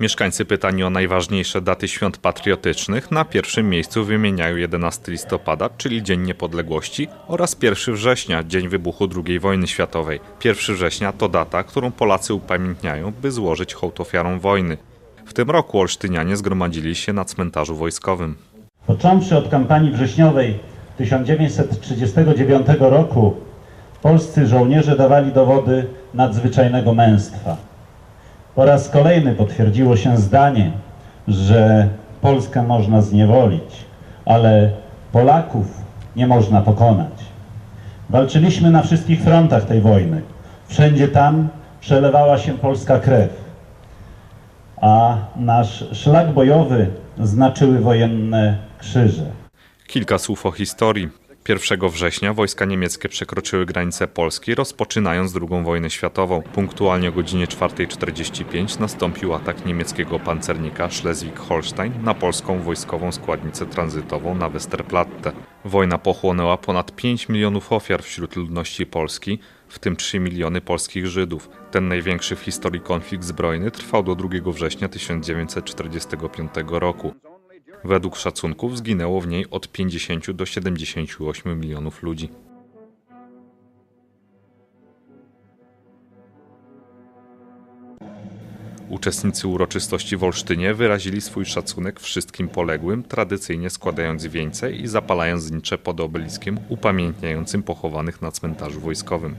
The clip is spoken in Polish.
Mieszkańcy pytani o najważniejsze daty świąt patriotycznych na pierwszym miejscu wymieniają 11 listopada, czyli Dzień Niepodległości oraz 1 września, dzień wybuchu II wojny światowej. 1 września to data, którą Polacy upamiętniają, by złożyć hołd ofiarom wojny. W tym roku olsztynianie zgromadzili się na cmentarzu wojskowym. Począwszy od kampanii wrześniowej 1939 roku, polscy żołnierze dawali dowody nadzwyczajnego męstwa. Po raz kolejny potwierdziło się zdanie, że Polskę można zniewolić, ale Polaków nie można pokonać. Walczyliśmy na wszystkich frontach tej wojny. Wszędzie tam przelewała się polska krew, a nasz szlak bojowy znaczyły wojenne krzyże. Kilka słów o historii. 1 września wojska niemieckie przekroczyły granicę Polski, rozpoczynając II wojnę światową. Punktualnie o godzinie 4.45 nastąpił atak niemieckiego pancernika Schleswig-Holstein na polską wojskową składnicę tranzytową na Westerplatte. Wojna pochłonęła ponad 5 milionów ofiar wśród ludności Polski, w tym 3 miliony polskich Żydów. Ten największy w historii konflikt zbrojny trwał do 2 września 1945 roku. Według szacunków zginęło w niej od 50 do 78 milionów ludzi. Uczestnicy uroczystości w Olsztynie wyrazili swój szacunek wszystkim poległym, tradycyjnie składając wieńce i zapalając znicze pod obeliskiem upamiętniającym pochowanych na cmentarzu wojskowym.